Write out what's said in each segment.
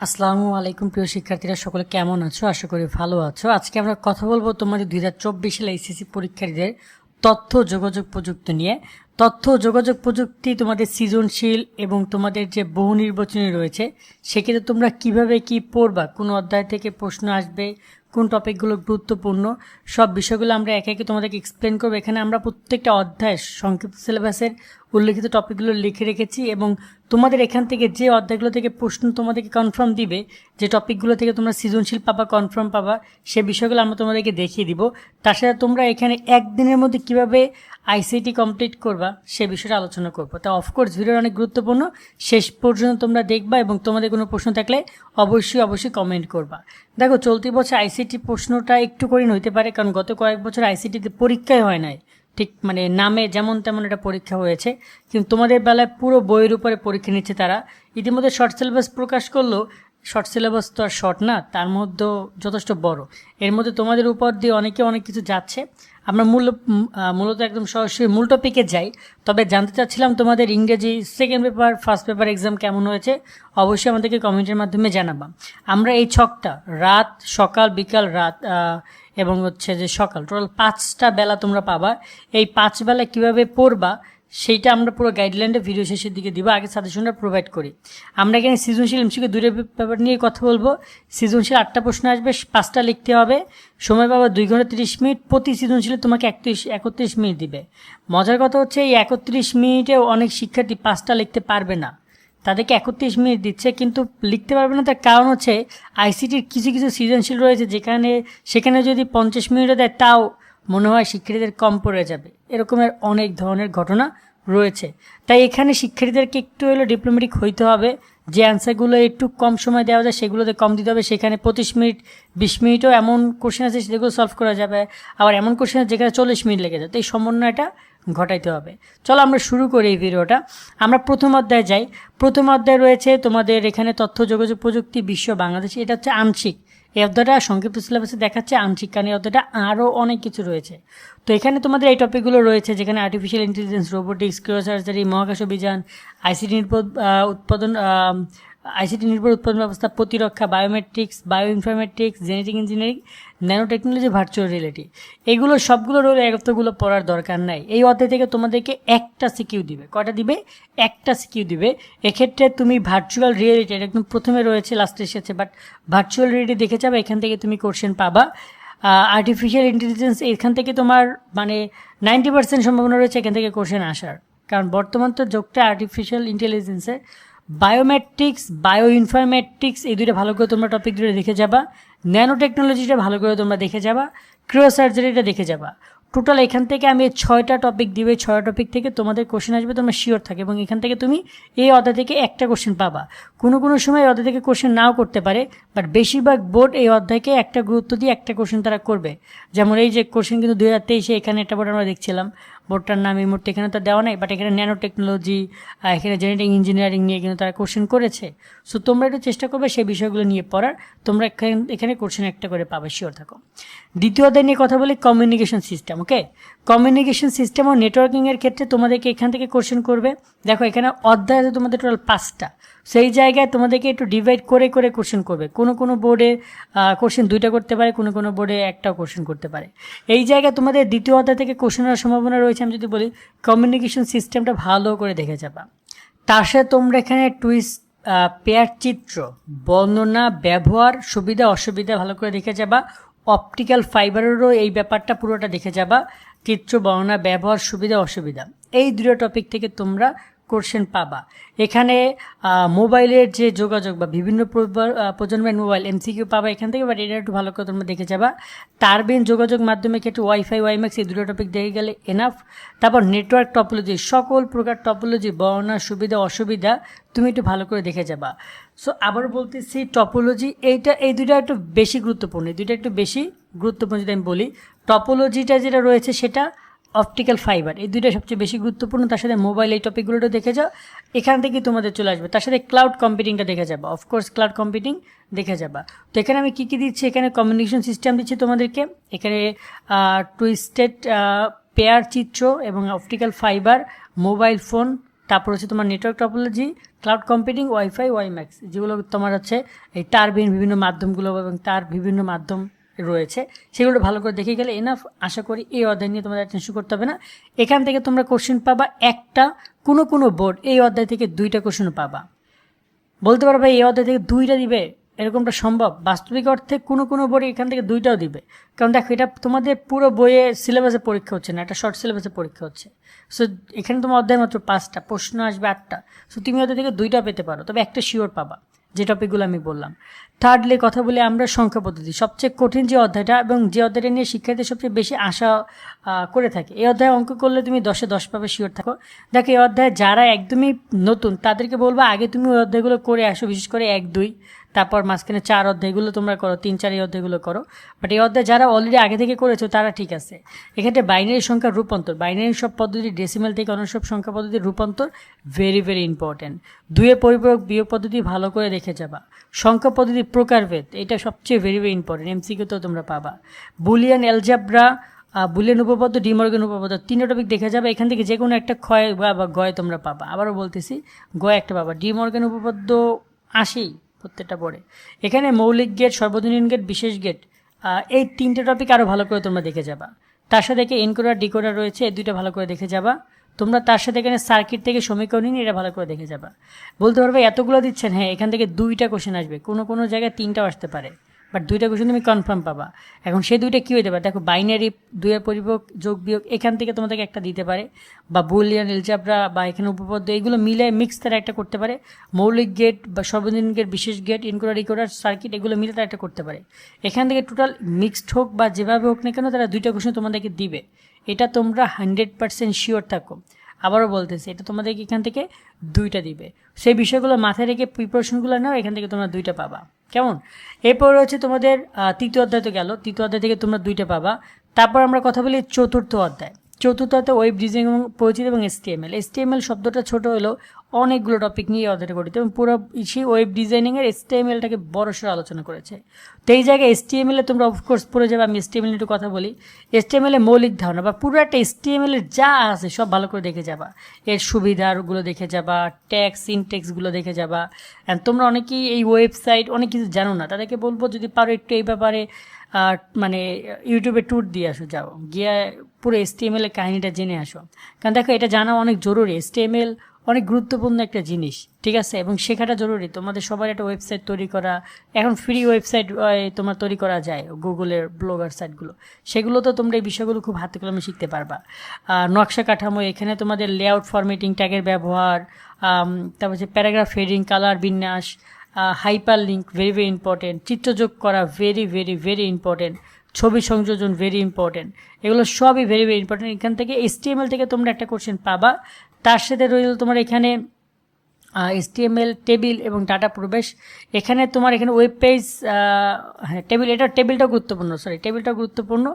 আসসালামু আলাইকুম, প্রিয় শিক্ষার্থীরা, সকলে কেমন আছো? আশা করি ভালো আছো। আজকে আমরা কথা বলব তোমাদের দুই হাজার চব্বিশ সালে এইচএসসি পরীক্ষার্থীদের তথ্য যোগাযোগ প্রযুক্তি নিয়ে। তথ্য যোগাযোগ প্রযুক্তি তোমাদের সৃজনশীল এবং তোমাদের যে বহু নির্বাচনী রয়েছে, সেক্ষেত্রে তোমরা কীভাবে কি পড়বা, কোন অধ্যায় থেকে প্রশ্ন আসবে, কোন টপিকগুলো গুরুত্বপূর্ণ, সব বিষয়গুলো আমরা একে একে তোমাদেরকে এক্সপ্লেন করব। এখানে আমরা প্রত্যেকটা অধ্যায় সংক্ষিপ্ত সিলেবাসের উল্লেখিত টপিকগুলো লিখে রেখেছি এবং তোমাদের এখান থেকে যে অধ্যায়গুলো থেকে প্রশ্ন তোমাদেরকে কনফার্ম দিবে, যে টপিকগুলো থেকে তোমরা সৃজনশীল পাবা কনফার্ম পাবা, সে বিষয়গুলো আমরা তোমাদেরকে দেখিয়ে দিব। তার সাথে তোমরা এখানে একদিনের মধ্যে কীভাবে আইসিটি কমপ্লিট করবা, সে বিষয়টা আলোচনা করব। তা অফকোর্স ভিডিওটা অনেক গুরুত্বপূর্ণ। শেষ পর্যন্ত তোমরা দেখবা এবং তোমাদের কোনো প্রশ্ন থাকলে অবশ্যই অবশ্যই কমেন্ট করবা। দেখো, চলতি বছর আইসিটি প্রশ্নটা একটু কঠিন হইতে পারে, কারণ গত কয়েক বছর আইসিটিতে পরীক্ষাই হয় নাই। ঠিক মানে নামে যেমন তেমন একটা পরীক্ষা হয়েছে। কিন্তু তোমাদের বেলায় পুরো বইয়ের উপরে পরীক্ষা নিচ্ছে তারা। ইতিমধ্যে শর্ট সিলেবাস প্রকাশ করল। শর্ট সিলেবাস তো আর শর্ট না, তার মধ্যেও যথেষ্ট বড়। এর মধ্যে তোমাদের উপর দিয়ে অনেকে অনেক কিছু যাচ্ছে। আমরা মূল মূলত একদম সরাসরি মূল টপিকে যাই। তবে জানতে চাচ্ছিলাম তোমাদের ইংরেজি second paper first paper exam কেমন হয়েছে? অবশ্যই আমাদেরকে কমেন্টের মাধ্যমে জানাবা। আমরা এই ছকটা, রাত, সকাল, বিকাল, রাত এবং হচ্ছে যে সকাল। টোটাল পাঁচটা বেলা তোমরা পাবা। এই পাঁচ বেলা কীভাবে পড়বা, সেইটা আমরা পুরো গাইডলাইনটা ভিডিও শেষের দিকে দিব। আগে সাজেশনটা প্রোভাইড করি। আমরা এখানে সৃজনশীল এমসিকে দুটো ব্যাপার নিয়ে কথা বলব। সৃজনশীল আটটা প্রশ্ন আসবে, পাঁচটা লিখতে হবে। সময় পাবা দুই ঘণ্টা তিরিশ মিনিট। প্রতি সৃজনশীলে তোমাকে একত্রিশ একত্রিশ মিনিট দিবে। মজার কথা হচ্ছে এই একত্রিশ মিনিটে অনেক শিক্ষার্থী পাঁচটা লিখতে পারবে না। তাদেরকে একত্রিশ মিনিট দিচ্ছে, কিন্তু লিখতে পারবে না। তার কারণ হচ্ছে, আইসিটির কিছু কিছু সৃজনশীল রয়েছে, যেখানে, সেখানে যদি পঞ্চাশ মিনিটও দেয়, তাও মনে হয় শিক্ষার্থীদের কম পড়ে যাবে। এরকমের অনেক ধরনের ঘটনা রয়েছে। তাই এখানে শিক্ষার্থীদেরকে একটু হলেও ডিপ্লোমেটিক হইতে হবে। যে অ্যান্সারগুলো একটু কম সময় দেওয়া যায়, সেগুলোতে কম দিতে হবে। সেখানে পঁচিশ মিনিট, বিশ মিনিটও এমন কোশ্চেন আছে যেগুলো সলভ করা যাবে। আবার এমন কোশ্চেন আছে, যেখানে চল্লিশ মিনিট লেগে যায়। তো এই সমন্বয়টা ঘটাইতে হবে। চলো আমরা শুরু করি এই ভিডিওটা। আমরা প্রথম অধ্যায়ে যাই। প্রথম অধ্যায় রয়েছে তোমাদের এখানে তথ্য, যোগাযোগ, প্রযুক্তি, বিশ্ব, বাংলাদেশ। এটা হচ্ছে আংশিক। এই অধ্যায়টা সংক্ষিপ্ত সিলেবাসে দেখাচ্ছে আংশিক কারণ এই অধ্যায়টা আরও অনেক কিছু রয়েছে। তো এখানে তোমাদের এই টপিকগুলো রয়েছে যেখানে artificial intelligence robotics cryo surgery মহাকাশ অভিযান আইসিটি উৎপাদন আইসিটি নির্ভর উৎপাদন ব্যবস্থা, প্রতিরক্ষা biometrics bio informatics genetic engineering nano technology virtual reality এগুলো সবগুলো রোল এতগুলো পড়ার দরকার নাই। এই অধ্যায় থেকে তোমাদেরকে একটা সিকিউ দিবে। কটা দিবে? একটা সিকিউ দিবে। এক্ষেত্রে তুমি ভার্চুয়াল রিয়েলিটি এটা একদম প্রথমে রয়েছে লাস্টে এসেছে বাট ভার্চুয়াল রিয়েলিটি দেখে যাবে, এখান থেকে তুমি কোশ্চেন পাবা। আর্টিফিশিয়াল ইন্টেলিজেন্স এখান থেকে তোমার মানে নাইনটি পার্সেন্ট সম্ভাবনা রয়েছে এখান থেকে কোশ্চেন আসার। কারণ বর্তমান তো যোগটা আর্টিফিশিয়াল ইন্টেলিজেন্সের বায়োমেট্রিক্স বায়ো ইনফরমেট্রিক্স এই দুটো ভালো করে তোমরা টপিক দুটো দেখে যাবা। ন্যানো টেকনোলজিটা ভালো করে তোমরা দেখে যাবা। ক্রিও সার্জারিটা দেখে যাবা। টোটাল এখান থেকে আমি ছয়টা টপিক দিবে ছয়টা টপিক থেকে তোমাদের কোশ্চেন আসবে, তোমরা শিওর থাকে এবং এখান থেকে তুমি এই অধ্যায় থেকে একটা কোশ্চেন পাবা। কোনো কোনো সময় এই অধ্যায় থেকে কোশ্চেন নাও করতে পারে বাট বেশিরভাগ বোর্ড এই অধ্যায়কে একটা গুরুত্ব দিয়ে একটা কোশ্চেন তারা করবে। যেমন এই যে কোশ্চেন কিন্তু দু হাজার তেইশে এখানে একটা বোর্ড আমরা দেখছিলাম। বোর্ডটার নাম এই মুহূর্তে এখানে তো দেওয়া নেই বাট এখানে ন্যানো টেকনোলজি এখানে জেনেটিক ইঞ্জিনিয়ারিং নিয়ে কিন্তু তারা কোশ্চেন করেছে। সো তোমরা একটু চেষ্টা করবে সেই বিষয়গুলো নিয়ে পড়ার। তোমরা এখানে কোশ্চেন একটা করে পাবে শিওর থাকো। দ্বিতীয় অধ্যায় নিয়ে কথা বলি communication system okay communication system ও নেটওয়ার্কিংয়ের ক্ষেত্রে তোমাদেরকে এখান থেকে কোশ্চেন করবে। দেখো, এখানে অধ্যায় আছে তোমাদের টোটাল পাঁচটা। সেই জায়গায় তোমাদেরকে একটু ডিভাইড করে করে কোশ্চেন করবে। কোনো কোনো বোর্ডে কোশ্চেন দুইটা করতে পারে, কোনো কোনো বোর্ডে একটাও কোশ্চেন করতে পারে। এই জায়গায় তোমাদের দ্বিতীয় অধ্যায় থেকে কোশ্চেন হওয়ার সম্ভাবনা রয়েছে। আমি যদি বলি কমিউনিকেশন সিস্টেমটা ভালো করে দেখে যাবা তার সাথে তোমরা এখানে টুইস্ট পেয়ার চিত্র, বর্ণনা, ব্যবহার, সুবিধা, অসুবিধা ভালো করে দেখে যাবা অপটিক্যাল ফাইবারেরও এই ব্যাপারটা পুরোটা দেখে যাবা চিত্র বর্ণনা, ব্যবহার, সুবিধা, অসুবিধা। এই দুটো টপিক থেকে তোমরা কোশ্চেন পাবা। এখানে মোবাইলের যে যোগাযোগ বা বিভিন্ন প্রজন্মের মোবাইল এমসিকিউ পাবা এখান থেকে বাট এটা একটু ভালো করে তোমরা দেখে যাবা। টারবিন যোগাযোগ মাধ্যমে ক্ষেত্রে ওয়াইফাই ওয়াইম্যাক্স এই দুটো টপিক দেখে গেলে এনাফ তারপর নেটওয়ার্ক টপোলজি সকল প্রকার টপোলজি বর্ণনা, সুবিধা, অসুবিধা, তুমি একটু ভালো করে দেখে যাবা। সো আবার বলতেছি টপোলজি এইটা, এই দুটো একটু বেশি গুরুত্বপূর্ণ, এই দুটো একটু বেশি গুরুত্বপূর্ণ যদি আমি বলি। টপোলজিটা যেটা রয়েছে সেটা অপটিক্যাল ফাইবার। এই দুইটা সবচেয়ে বেশি গুরুত্বপূর্ণ। তার সাথে মোবাইল এই টপিকগুলোটা দেখে যাও। এখান থেকে তোমাদের চলে আসবে। তার সাথে ক্লাউড কম্পিউটিংটা দেখে যাবা। অফকোর্স ক্লাউড কম্পিউটিং দেখে যাবা। তো এখানে আমি কী কী দিচ্ছি? এখানে কমিউনিকেশন সিস্টেম দিচ্ছি তোমাদেরকে। এখানে টুইস্টেড পেয়ার চিত্র এবং অপটিক্যাল ফাইবার মোবাইল ফোন তারপর হচ্ছে তোমার network topology cloud computing wifi WiMAX যেগুলো তোমার হচ্ছে এই তারবিহীন বিভিন্ন মাধ্যমগুলো এবং তার বিভিন্ন মাধ্যম রয়েছে। সেগুলো ভালো করে দেখে গেলে এনাফ আশা করি এই অধ্যায় নিয়ে তোমাদের টেনশন করতে হবে না। এখান থেকে তোমরা কোশ্চেন পাবা একটা, কোনো কোনো বোর্ড এই অধ্যায় থেকে দুইটা কোশ্চেন পাবা। বলতে পারো ভাই, এই অধ্যায় থেকে দুইটা দিবে, এরকমটা সম্ভব? বাস্তবিক অর্থে কোনো কোনো বোর্ডে এখান থেকে দুইটাও দিবে। কারণ দেখো, এটা তোমাদের পুরো বইয়ে সিলেবাসে পরীক্ষা হচ্ছে না একটা শর্ট সিলেবাসে পরীক্ষা হচ্ছে। সো এখানে তোমার অধ্যায় মাত্র পাঁচটা, প্রশ্ন আসবে আটটা। সো তুমি অধ্যায় থেকে দুইটা পেতে পারো, তবে একটা শিওর পাবা। যে টপিকগুলো আমি বললাম। থার্ডলি কথা বলি আমরা সংখ্যা পদ্ধতি। সবচেয়ে কঠিন যে অধ্যায়টা এবং যে অধ্যায়টা নিয়ে শিক্ষার্থী সবচেয়ে বেশি আশা করে থাকে, এই অধ্যায় অঙ্ক করলে তুমি দশে দশ পাবে শিওর থাকো। দেখো, এই অধ্যায় যারা একদমই নতুন, তাদেরকে বলব আগে তুমি ওই অধ্যায়গুলো করে আসো, বিশেষ করে এক, দুই। তারপর মাঝখানে চার অধ্যায়গুলো তোমরা করো, তিন চার এই অধ্যায়গুলো করো। বাট এই অধ্যায় যারা অলরেডি আগে থেকে করেছ, তারা ঠিক আছে। এক্ষেত্রে বাইনারি সংখ্যার রূপান্তর বাইনারি সব পদ্ধতি ডেসিমেল থেকে অন্য সব সংখ্যা পদ্ধতির রূপান্তর ভেরি ভেরি ইম্পর্ট্যান্ট দুইয়ের পরিপূরক বিয়োগ পদ্ধতি ভালো করে দেখে যাবা। সংখ্যা পদ্ধতির প্রকারভেদ এটা সবচেয়ে ভেরি ভেরি ইম্পর্টেন্ট এমসিকিউতেও তোমরা পাবা। বুলিয়ান এলজাবরা বুলিয়ান উপপাদ্য, ডিমর্গান উপপাদ্য, তিনটা টপিক দেখে যাবে, এখান থেকে যে কোনো একটা ক্ষয় বা গয় তোমরা পাবা। আবারও বলতেছি, গয় একটা পাবা। ডিমর্গান উপপাদ্য আসেই প্রত্যেকটা পড়ে এখানে মৌলিক গেট সর্বজনীন গেট বিশেষ গেট এই তিনটে টপিক আরও ভালো করে তোমরা দেখে যাবা। তার সাথে এনকোডার ডিকোডার রয়েছে, এই দুইটা ভালো করে দেখে যাবা। তোমরা তার সাথে এখানে সার্কিট থেকে সমীকরণ এটা ভালো করে দেখে যাবা। বলতে পারবে, এতগুলো দিচ্ছেন হ্যাঁ এখান থেকে দুইটা কোশ্চেন আসবে, কোনো কোনো জায়গায় তিনটাও আসতে পারে। বাট দুইটা কোশ্চেন তুমি কনফার্ম পাবা। এখন সেই দুইটা কী হতে পারে দেখো বাইনারি দুইয়ের পরিপক, যোগ বিয়োগ, এখান থেকে তোমাদেরকে একটা দিতে পারে। বা বুলিয়ান এলজাবরা বা এখানে উপপাদ্য, এগুলো মিলে মিক্স তারা একটা করতে পারে। মৌলিক গেট বা সর্বজনীন গেট বিশেষ গেট ইনকোডার ইকোডার সার্কিট এগুলো মিলে তারা একটা করতে পারে। এখান থেকে টোটাল মিক্সড হোক বা যেভাবে হোক না কেন, তারা দুইটা কোশ্চেন তোমাদেরকে দিবে। এটা তোমরা হান্ড্রেড পার্সেন্ট শিওর থাকো। আবারও বলতেছি, এটা তোমাদেরকে এখান থেকে দুইটা দিবে। সেই বিষয়গুলো মাথায় রেখে প্রিপারেশনগুলো নাও, এখান থেকে তোমরা দুইটা পাবা। কেমন? এরপর রয়েছে তোমাদের তৃতীয় অধ্যায় তো গেল। তৃতীয় অধ্যায় থেকে তোমরা দুইটা পাবা। তারপর আমরা কথা বলি চতুর্থ অধ্যায়। চতুর্থ অধ্যায় ওয়েব ডিজাইন এবং পরিচিত এবং এসটিএমএল এসটিএমএল শব্দটা ছোট হলেও অনেকগুলো টপিক নিয়ে অধ্যায়টা গঠিত এবং পুরো সেই ওয়েব ডিজাইনিংয়ের এসটিএমএলটাকে বড়সড় আলোচনা করেছে। তো এই জায়গায় এসটিএমএলে তোমরা অফকোর্স পড়ে যাবে, আমি এসটিএমএল একটু কথা বলি। এসটিএমএল এর মৌলিক ধারণা বা পুরো একটা এসটিএমএল এর যা আছে সব ভালো করে দেখে যাবা। এর সুবিধাগুলো দেখে যাবা ট্যাক্স ইনটেক্সগুলো দেখে যাবা। অ্যান্ড তোমরা অনেকেই এই ওয়েবসাইট অনেক কিছু জানো না, তাদেরকে বলব যদি পারো একটু এই ব্যাপারে মানে ইউটিউবে ট্যুর দিয়ে আসো, যাও। গিয়ে পুরো এসটিএমএল এর কাহিনীটা জেনে আসো। কারণ দেখো, এটা জানা অনেক জরুরি। এসটিএমএল অনেক গুরুত্বপূর্ণ একটা জিনিস, ঠিক আছে? এবং শেখাটা জরুরি। তোমাদের সবার একটা ওয়েবসাইট তৈরি করা, এখন ফ্রি ওয়েবসাইট তোমার তৈরি করা যায় গুগলের ব্লগার সাইটগুলো সেগুলো তো তোমরা এই বিষয়গুলো খুব হাতে কলমে শিখতে পারবা। নকশা কাঠামো, এখানে তোমাদের লেআউট ফরমেটিং ট্যাগের ব্যবহার তারপর হচ্ছে প্যারাগ্রাফ হেডিং কালার বিন্যাস hyper link very very important চিত্রযোগ করা ভেরি ভেরি ভেরি ইম্পর্টেন্ট ছবি সংযোজন ভেরি ইম্পর্টেন্ট এগুলো সবই ভেরি ভেরি ইম্পর্টেন্ট এখান থেকে এসটিএমএল থেকে তোমরা একটা কোশ্চেন পাবা। তার সাথে রইল তোমার এখানে এসটিএমএল টেবিল এবং ডাটা প্রবেশ। এখানে তোমার এখানে ওয়েব পেজ হ্যাঁ টেবিল এটা টেবিলটা গুরুত্বপূর্ণ সরি টেবিলটা গুরুত্বপূর্ণ।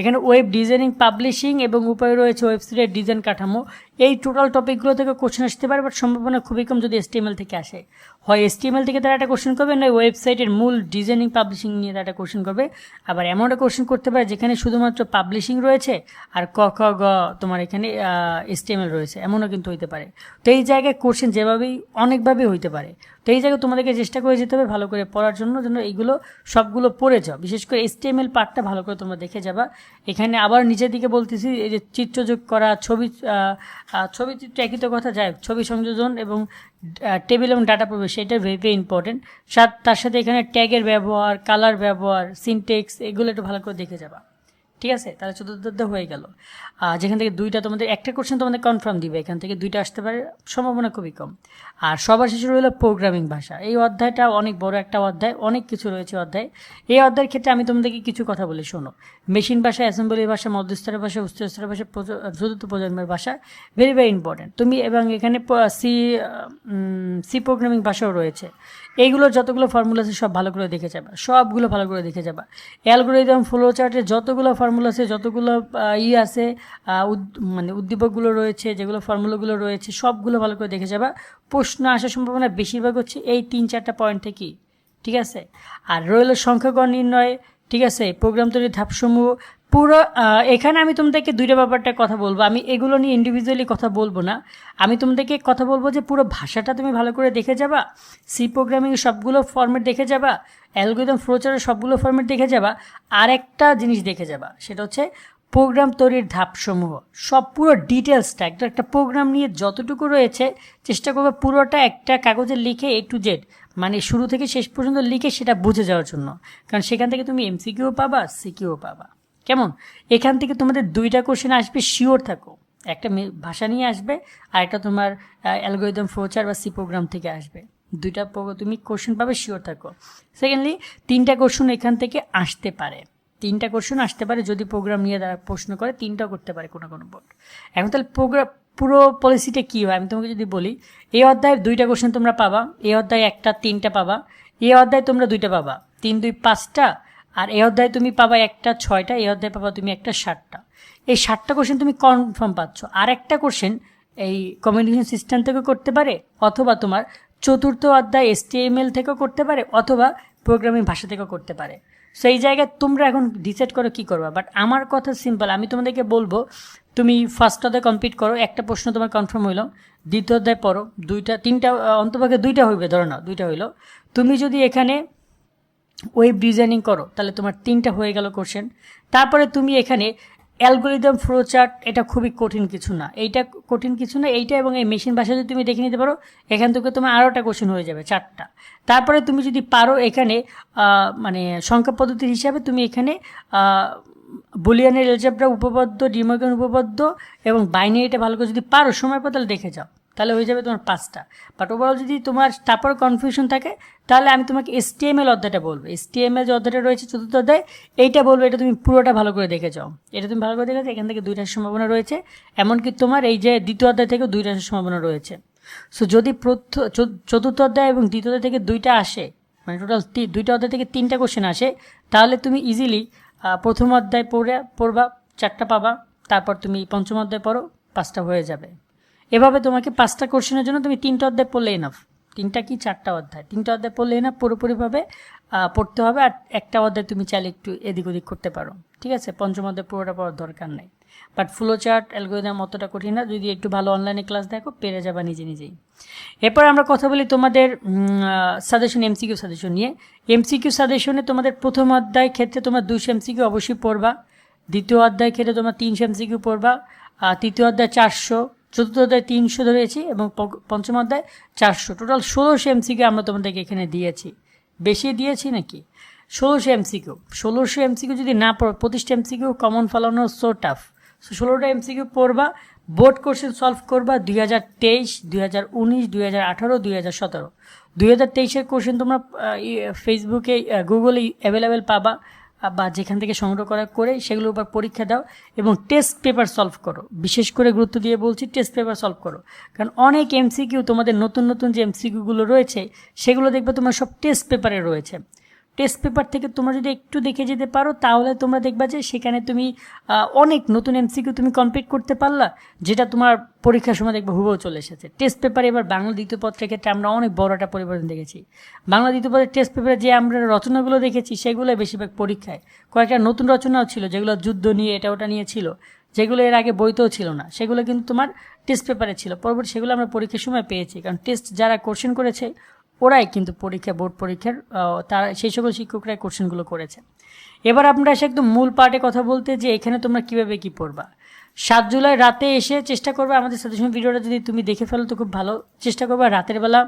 এখানে ওয়েব ডিজাইনিং পাবলিশিং এবং উপায় রয়েছে ওয়েবসাইটের ডিজাইন কাঠামো। এই টোটাল টপিকগুলো থেকে কোশ্চেন আসতে পারে বাট সম্ভাবনা খুবই কম যদি এসটিএমএল থেকে আসে। হয় এসটিএমএল থেকে তারা একটা কোশ্চেন করবে না ওয়েবসাইটের মূল ডিজাইনিং পাবলিশিং নিয়ে তারা একটা কোশ্চেন করবে। আবার এমন একটা কোশ্চেন করতে পারে, যেখানে শুধুমাত্র পাবলিশিং রয়েছে, আর ক, খ, গ তোমার এখানে এসটিএমএল রয়েছে। এমনও কিন্তু হইতে পারে। তো এই জায়গায় কোশ্চেন যেভাবেই, অনেকভাবেই হইতে পারে। তো এই জায়গায় তোমাদেরকে চেষ্টা করে যেতে হবে ভালো করে পড়ার জন্য, যেন এইগুলো সবগুলো পড়ে যাও। বিশেষ করে এসটিএমএল পার্টটা ভালো করে তোমরা দেখে যাবা। এখানে আবার নিচের দিকে বলতেছি, এই যে চিত্রযোগ করা, ছবি ছবি একই কথা যায় ছবি সংযোজন এবং টেবিল এবং ডাটা প্রবেশ এটা ভেরি ইম্পর্টেন্ট তার সাথে এখানে ট্যাগের ব্যবহার কালার ব্যবহার সিনটেক্স এগুলো একটু ভালো করে দেখে যাবা। ঠিক আছে? তাহলে চতুর্থ হয়ে গেল। আর যেখান থেকে দুইটা তোমাদের, একটা কোশ্চেন তোমাদের কনফার্ম দিবে, এখান থেকে দুইটা আসতে পারে, সম্ভাবনা খুবই কম। আর সবার শেষে রইল প্রোগ্রামিং ভাষা। এই অধ্যায়টা অনেক বড় একটা অধ্যায়, অনেক কিছু রয়েছে অধ্যায়। এই অধ্যায়ের ক্ষেত্রে আমি তোমাদেরকে কিছু কথা বলি, শোনো। মেশিন ভাষা অ্যাসেম্বলি ভাষা মধ্যস্তরের ভাষা উচ্চস্তরের ভাষা চতুর্থ প্রজন্মের ভাষা ভেরি ভেরি ইম্পর্টেন্ট তুমি এবং এখানে সি সি প্রোগ্রামিং ভাষাও রয়েছে। এইগুলো যতগুলো ফর্মুলা আছে সব ভালো করে দেখে যাবা। সবগুলো ভালো করে দেখে যাবা। অ্যালগোরিদম ফ্লো চার্টের যতগুলো ফর্মুলা আছে, যতগুলো ই আছে উদ- মানে উদ্দীপকগুলো রয়েছে, যেগুলো ফর্মুলাগুলো রয়েছে, সবগুলো ভালো করে দেখে যাবা। প্রশ্ন আসার সম্ভাবনা বেশিরভাগ হচ্ছে এই তিন, চারটা পয়েন্ট থেকেই ঠিক আছে? আর রইল সংখ্যাগণ নির্ণয়, ঠিক আছে? প্রোগ্রাম তৈরির ধাপসমূহ পুরো এখানে আমি তোমাদেরকে দুইটা ব্যাপারটা কথা বলব। আমি এগুলো নিয়ে ইন্ডিভিজুয়ালি কথা বলব না। আমি তোমাদেরকে কথা বলব যে পুরো ভাষাটা তুমি ভালো করে দেখে যাবা সি প্রোগ্রামিং সবগুলো ফর্মেট দেখে যাবা অ্যালগোরিদম ফ্লোচারের সবগুলো ফর্মেট দেখে যাবা, আর একটা জিনিস দেখে যাবা, সেটা হচ্ছে প্রোগ্রাম তৈরির ধাপসমূহ। সব পুরো ডিটেলসটা একটা একটা প্রোগ্রাম নিয়ে যতটুকু রয়েছে, চেষ্টা করবে পুরোটা একটা কাগজে লিখে এ টু জেড মানে শুরু থেকে শেষ পর্যন্ত লিখে সেটা বুঝে যাওয়ার জন্য। কারণ সেখান থেকে তুমি এমসিকিউ পাবা সিকিউ পাবা। কেমন? এখান থেকে তোমাদের দুইটা কোশ্চেন আসবে শিওর থাকো। একটা ভাষা নিয়ে আসবে, আর একটা তোমার অ্যালগোরিদম ফ্লোচার বা সি প্রোগ্রাম থেকে আসবে। দুইটা তুমি কোশ্চেন পাবে শিওর থাকো। সেকেন্ডলি তিনটা কোশ্চেন এখান থেকে আসতে পারে। তিনটা কোশ্চেন আসতে পারে যদি প্রোগ্রাম নিয়ে তারা প্রশ্ন করে, তিনটাও করতে পারে কোনো কোনো বোর্ড এখন তাহলে প্রোগ্রাম পুরো পলিসিটা কী হয়? আমি তোমাকে যদি বলি, এই অধ্যায়ের দুইটা কোশ্চেন তোমরা পাবা, এই অধ্যায়ে একটা, তিনটা পাবা, এই অধ্যায়ে তোমরা দুইটা পাবা। তিন, দুই, পাঁচটা আর এই অধ্যায়ে তুমি পাবা একটা ছয়টা, এই অধ্যায়ে পাবা তুমি একটা ষাটটা এই ষাটটা কোশ্চেন তুমি কনফার্ম পাচ্ছ। আর একটা কোশ্চেন এই কমিউনিকেশন সিস্টেম থেকে করতে পারে, অথবা তোমার চতুর্থ অধ্যায় এসটিএমএল থেকেও করতে পারে, অথবা প্রোগ্রামিং ভাষা থেকেও করতে পারে। সেই জায়গায় তোমরা এখন ডিসাইড করো কী করবা। বাট আমার কথা সিম্পল আমি তোমাদেরকে বলব, তুমি ফার্স্ট অধ্যায় কমপ্লিট করো, একটা প্রশ্ন তোমার কনফার্ম হইল, দ্বিতীয় অধ্যায় পড়ো, দুইটা, তিনটা, অন্তপক্ষে দুইটা হইবে, ধরো না দুইটা হইল। তুমি যদি এখানে ওয়েব ডিজাইনিং করো, তাহলে তোমার তিনটা হয়ে গেল কোশ্চেন তারপরে তুমি এখানে অ্যালগোরিদম ফ্লোচার্ট, এটা খুবই কঠিন কিছু না। এইটা কঠিন কিছু না, এইটা এবং এই মেশিন ভাষা যদি তুমি দেখে নিতে পারো, এখান থেকে তোমার আরোটা কোশ্চেন হয়ে যাবে, চারটা। তারপরে তুমি যদি পারো এখানে মানে সংখ্যা পদ্ধতির হিসাবে তুমি এখানে বুলিয়ানের এলজেব্রা উপপাদ্য ডিমোগান উপপাদ্য এবং বাইনারিটা ভালো করে যদি পারো, সময় পাও তাহলে দেখে যাও। তাহলে হয়ে যাবে তোমার পাঁচটা। বাট ওভারঅল যদি তোমার তারপর কনফিউশন থাকে, তাহলে আমি তোমাকে এসটিএমএল অধ্যায়টা বলব। এসটিএমএল যে অধ্যায়টা রয়েছে, চতুর্থ অধ্যায়, এইটা বলব, এটা তুমি পুরোটা ভালো করে দেখে যাও। এটা তুমি ভালো করে দেখে এখান থেকে দুইটার সম্ভাবনা রয়েছে। এমনকি তোমার এই যে দ্বিতীয় অধ্যায় থেকে দুইটার সম্ভাবনা রয়েছে। সো যদি প্রথ চতুর্থ অধ্যায় এবং দ্বিতীয় অধ্যায় থেকে দুইটা আসে মানে টোটাল দুইটা অধ্যায় থেকে তিনটা কোশ্চেন আসে, তাহলে তুমি ইজিলি প্রথম অধ্যায় পড়ে, পড়বা, চারটা পাবা, তারপর তুমি পঞ্চম অধ্যায় পড়ো, পাঁচটা হয়ে যাবে। এভাবে তোমাকে পাঁচটা কোশ্চেনের জন্য তুমি তিনটা অধ্যায় পড়লে এনাফ তিনটা কি, চারটা অধ্যায়? তিনটা অধ্যায় পড়লে এনাফ পুরোপুরিভাবে পড়তে হবে, আর একটা অধ্যায় তুমি চাইলে একটু এদিক ওদিক করতে পারো। ঠিক আছে? পঞ্চম অধ্যায় পুরোটা পড়ার দরকার নেই। বাট ফ্লো চার্ট অ্যালগোরিদম অতটা কঠিন না। যদি একটু ভালো অনলাইনে ক্লাস দেখো, পেরে যাবা নিজে নিজেই। এরপর আমরা কথা বলি তোমাদের সাজেশন এমসিকিউ সাজেশন নিয়ে। এমসিকিউ সাজেশনে তোমাদের প্রথম অধ্যায় ক্ষেত্রে তোমার দুশো এমসিকিউ অবশ্যই পড়বা। দ্বিতীয় অধ্যায় ক্ষেত্রে তোমার তিনশো এমসিকিউ পড়বা। তৃতীয় অধ্যায় চারশো চতুর্থ অধ্যায় তিনশো ধরেছি এবং পঞ্চম অধ্যায় চারশো। টোটাল ষোলোশো এমসিকিউ আমরা তোমাদেরকে এখানে দিয়েছি। বেশি দিয়েছি নাকি? ষোলোশো এমসিকিউ ষোলোশো এমসিকিউ যদি না পড়ো, পঁচিশটা এমসিকিউ কমন ফলানো সো টাফ সো ষোলোটা এমসিকিউ পড়বা বোর্ড কোশ্চেন সলভ করবা দুই হাজার তেইশ, দুই হাজার উনিশ, দুই হাজার আঠারো, দুই হাজার সতেরো। দুই হাজার তেইশের কোশ্চেন তোমরা ফেসবুকে গুগলে অ্যাভেলেবেল পাবা। বা যেখান থেকে সংগ্রহ করা করে সেগুলোর উপর পরীক্ষা দাও এবং টেস্ট পেপার সলভ করো। বিশেষ করে গুরুত্ব দিয়ে বলছি টেস্ট পেপার সলভ করো। কারণ অনেক এমসিকিউ তোমাদের নতুন নতুন যে এমসিকিউগুলো রয়েছে, সেগুলো দেখবে তোমার সব টেস্ট পেপারে রয়েছে। টেস্ট পেপার থেকে তোমরা যদি একটু দেখে যেতে পারো, তাহলে তোমরা দেখবা যে সেখানে তুমি অনেক নতুন এমসিকিউ তুমি কমপ্লিট করতে পারলা, যেটা তোমার পরীক্ষার সময় দেখবে হুবহু চলে এসেছে। টেস্ট পেপারে এবার বাংলা দ্বিতীয় পত্রের ক্ষেত্রে আমরা অনেক বড় একটা পরিবর্তন দেখেছি। বাংলা দ্বিতীয় পত্রের টেস্ট পেপারে যে আমরা রচনাগুলো দেখেছি সেগুলো বেশিরভাগ পরীক্ষায়। কয়েকটা নতুন রচনাও ছিল, যেগুলো যুদ্ধ নিয়ে এটা ওটা নিয়ে ছিল। যেগুলো এর আগে বইতেও ছিল না। সেগুলো কিন্তু তোমার টেস্ট পেপারে ছিল। পরবর্তী সেগুলো আমরা পরীক্ষার সময় পেয়েছি। কারণ টেস্ট যারা কোশ্চেন করেছে ওরাই কিন্তু পরীক্ষা, বোর্ড পরীক্ষার তারা সেই সকল শিক্ষকরাই কোশ্চেনগুলো করেছে। এবার আমরা এসে একদম মূল পার্টে কথা বলতে যে এখানে তোমরা কীভাবে কি পড়বা? সাত জুলাই রাতে এসে চেষ্টা করবে আমাদের সাজেশন ভিডিওটা যদি তুমি দেখে ফেলো তো খুব ভালো চেষ্টা করবে। রাতের বেলা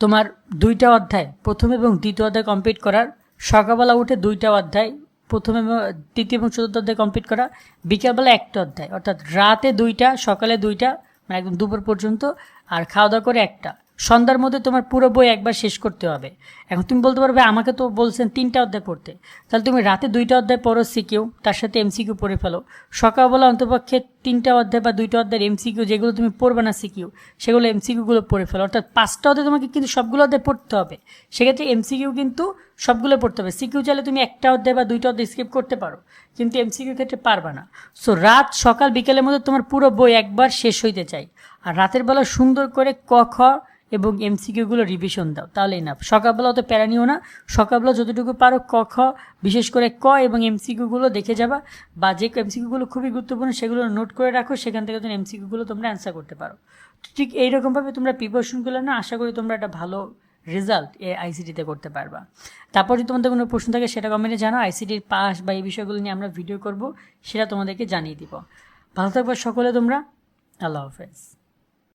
তোমার দুইটা অধ্যায়, প্রথম এবং দ্বিতীয় অধ্যায় কমপ্লিট করার। সকালবেলা উঠে দুইটা অধ্যায়, প্রথম এবং তৃতীয় এবং চতুর্থ অধ্যায় কমপ্লিট করা। বিকালবেলা একটা অধ্যায়, অর্থাৎ রাতে দুইটা, সকালে দুইটা মানে একদম দুপুর পর্যন্ত, আর খাওয়া দাওয়া করে একটা। সন্ধ্যার মধ্যে তোমার পুরো বই একবার শেষ করতে হবে। এখন তুমি বলতে পারবে আমাকে তো বলছেন তিনটা অধ্যায় পড়তে। তাহলে তুমি রাতে দুইটা অধ্যায় পড়ো সিকিউ, তার সাথে এমসিকিউ পড়ে ফেলো। সকালবেলা অন্তপক্ষে তিনটা অধ্যায় বা দুইটা অধ্যায়ের এমসিকিউ যেগুলো তুমি পড়বে না সিকিউ, সেগুলো এমসিকিউগুলো পড়ে ফেলো। অর্থাৎ পাঁচটা অধ্যায় তোমাকে কিন্তু সবগুলো অধ্যায় পড়তে হবে। সেক্ষেত্রে এমসিকিউ কিন্তু সবগুলো পড়তে হবে। সিকিউ চাইলে তুমি একটা অধ্যায় বা দুইটা অধ্যায় স্কিপ করতে পারো, কিন্তু এমসিকিউ ক্ষেত্রে পারবে না। সো রাত, সকাল, বিকেলের মধ্যে তোমার পুরো বই একবার শেষ হইতে চাই। আর রাতের বেলা সুন্দর করে ক, খ এবং এমসিকিউগুলো রিভিশন দাও তাহলেই না সকালবেলা অত প্যারা নিও না। সকালবেলা যতটুকু পারো ক, খ, বিশেষ করে ক এবং এমসিকিউগুলো দেখে যাবা। বা যে এমসিকিউগুলো খুবই গুরুত্বপূর্ণ, সেগুলো নোট করে রাখো, সেখান থেকে তুমি এমসিকিউগুলো তোমরা অ্যান্সার করতে পারো। ঠিক এইরকমভাবে তোমরা প্রিপারেশন করলে না আশা করি তোমরা একটা ভালো রেজাল্ট এ আইসিটিতে করতে পারবা। তারপর যদি তোমাদের কোনো প্রশ্ন থাকে, সেটা কমেন্টে জানাও। আইসিটির পাস বা এই বিষয়গুলো নিয়ে আমরা ভিডিও করব, সেটা তোমাদেরকে জানিয়ে দিব। ভালো থাকবে সকলে তোমরা। আল্লাহ হাফেজ।